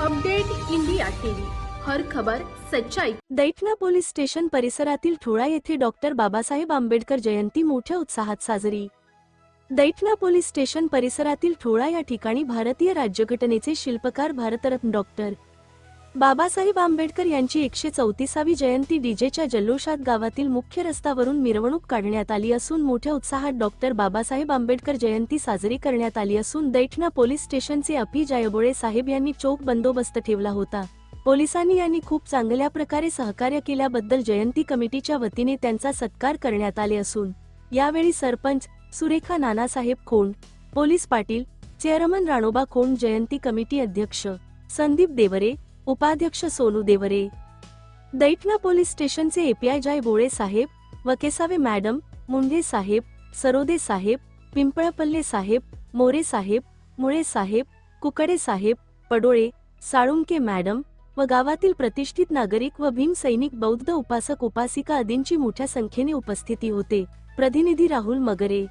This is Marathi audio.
Update India TV. हर खबर सच्चाई. दैठणा पोलीस स्टेशन परिसरातील ठोळा येथे डॉक्टर बाबासाहेब आंबेडकर जयंती मोठ्या उत्साहात साजरी. दैठणा पोलीस स्टेशन परिसरातील ठोळा या ठिकाणी भारतीय राज्यघटनेचे शिल्पकार भारतरत्न डॉक्टर बाबासाहेब आंबेडकर यांची एकशे चौतीसावी जयंती डीजेच्या जल्लोषात गावातील मुख्य रस्त्यावरून मिरवणूक काढण्यात आली असून मोठ्या उत्साहात डॉक्टर बाबासाहेब आंबेडकर जयंती साजरी करण्यात आली असून दैठणा पोलीस स्टेशनचे अपी जायबोळे साहेब यांनी चोख बंदोबस्त ठेवला होता. पोलिसांनी यांनी खूप चांगल्या प्रकारे सहकार्य केल्याबद्दल जयंती कमिटीच्या वतीने त्यांचा सत्कार करण्यात आले असून यावेळी सरपंच सुरेखा नानासाहेब खोंड पोलीस पाटील चेअरमन राणोबा खोंड जयंती कमिटी अध्यक्ष संदीप देवरे उपाध्यक्ष सोनू देवरे. दैठणा पोलीस स्टेशनचे API Jay Bole saheb Wakesawe madam Mundhe saheb Sarode saheb Pimpalpalle saheb More saheb Mule saheb Kukade saheb Padole Salunke madam व गावातील प्रतिष्ठित नागरिक व भीम सैनिक बौद्ध उपासक उपासिका आदींची मोठ्या संख्येने उपस्थिती होते. प्रतिनिधी राहुल मगरे.